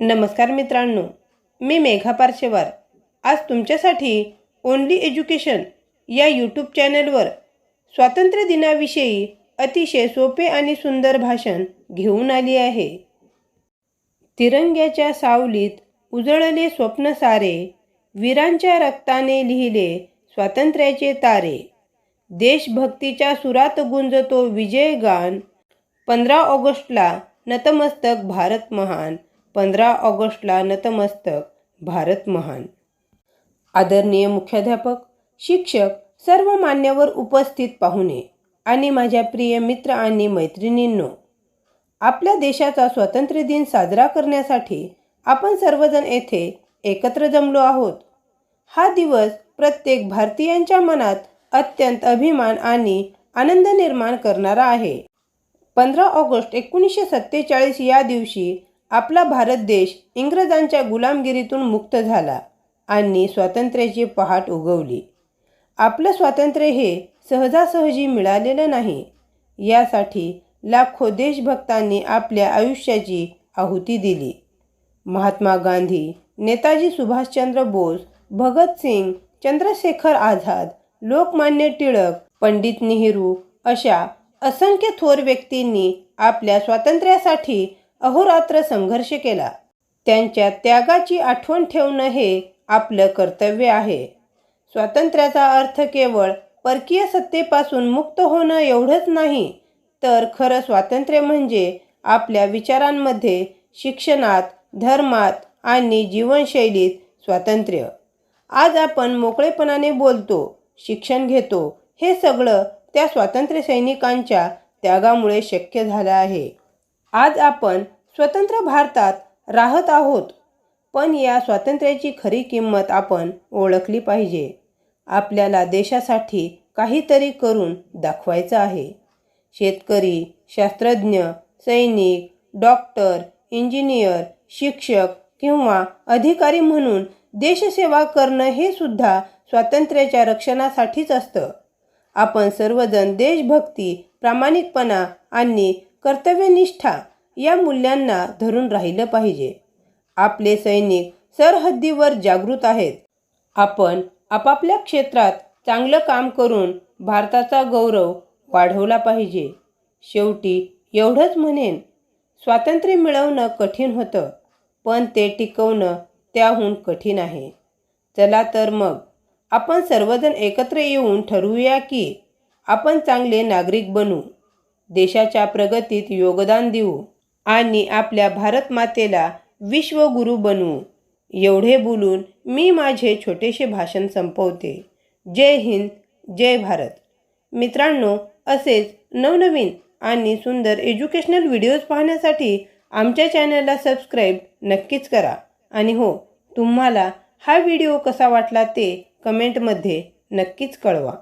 नमस्कार मित्रांनो मी मेघा पारशेवार. आज तुमच्यासाठी ओनली एज्युकेशन या यूट्यूब चॅनलवर स्वातंत्र्य दिनाविषयी अतिशय सोपे आणि सुंदर भाषण घेऊन आली आहे. तिरंग्याच्या सावलीत उजळले स्वप्न सारे वीरांच्या रक्ताने लिहिले स्वातंत्र्याचे तारे. देशभक्तीच्या सुरात गुंजतो विजय गान पंधरा ऑगस्टला नतमस्तक भारत महान. पंधरा ऑगस्टला नतमस्तक भारत महान. आदरणीय मुख्याध्यापक शिक्षक सर्व मान्यवर उपस्थित पाहुणे आणि माझ्या प्रिय मित्र आणि मैत्रिणींनो आपल्या देशाचा स्वातंत्र्य दिन साजरा करण्यासाठी आपण सर्वजण येथे एकत्र जमलो आहोत. हा दिवस प्रत्येक भारतीयांच्या मनात अत्यंत अभिमान आणि आनंद निर्माण करणारा आहे. पंधरा ऑगस्ट एकोणीसशे सत्तेचाळीस या दिवशी आपला भारत देश इंग्रजांच्या गुलामगिरीतून मुक्त झाला आणि स्वातंत्र्याची पहाट उगवली. आपलं स्वातंत्र्य हे सहजासहजी मिळालेलं नाही यासाठी लाखो देशभक्तांनी आपल्या आयुष्याची आहुती दिली. महात्मा गांधी नेताजी सुभाषचंद्र बोस भगतसिंग चंद्रशेखर आझाद लोकमान्य टिळक पंडित नेहरू अशा असंख्य थोर व्यक्तींनी आपल्या स्वातंत्र्यासाठी अहोरात्र संघर्ष केला. त्यांच्या त्यागाची आठवण ठेवणं हे आपलं कर्तव्य आहे. स्वातंत्र्याचा अर्थ केवळ परकीय सत्तेपासून मुक्त होणं एवढंच नाही तर खरं स्वातंत्र्य म्हणजे आपल्या विचारांमध्ये शिक्षणात धर्मात आणि जीवनशैलीत स्वातंत्र्य. आज आपण मोकळेपणाने बोलतो शिक्षण घेतो हे सगळं त्या स्वातंत्र्य सैनिकांच्या त्यागामुळे शक्य झालं आहे. आज आपण स्वतंत्र भारतात राहत आहोत पण या स्वातंत्र्याची खरी किंमत आपण ओळखली पाहिजे. आपल्याला देशासाठी काहीतरी करून दाखवायचं आहे. शेतकरी शास्त्रज्ञ सैनिक डॉक्टर इंजिनियर शिक्षक किंवा अधिकारी म्हणून देशसेवा करणं हे सुद्धा स्वातंत्र्याच्या रक्षणासाठीच असतं. आपण सर्वजण देशभक्ती प्रामाणिकपणा आणि कर्तव्यनिष्ठा या मूल्यांना धरून राहिलं पाहिजे. आपले सैनिक सरहद्दीवर जागृत आहेत. आपण आपापल्या क्षेत्रात चांगलं काम करून भारताचा गौरव वाढवला पाहिजे. शेवटी एवढंच म्हणेन स्वातंत्र्य मिळवणं कठीण होतं पण ते टिकवणं त्याहून कठीण आहे. चला तर मग आपण सर्वजण एकत्र येऊन ठरवूया की आपण चांगले नागरिक बनू. देशाच्या प्रगतीत योगदान देऊ आणि आपल्या भारत मातेला विश्वगुरू बनवू एवढे बोलून मी माझे छोटेसे भाषण संपवते. जय हिंद जय भारत. मित्रांनो असेच नवनवीन आणि सुंदर एज्युकेशनल व्हिडिओज पाहण्यासाठी आमच्या चॅनलला सबस्क्राईब नक्कीच करा. आणि हो तुम्हाला हा व्हिडिओ कसा वाटला ते कमेंटमध्ये नक्कीच कळवा.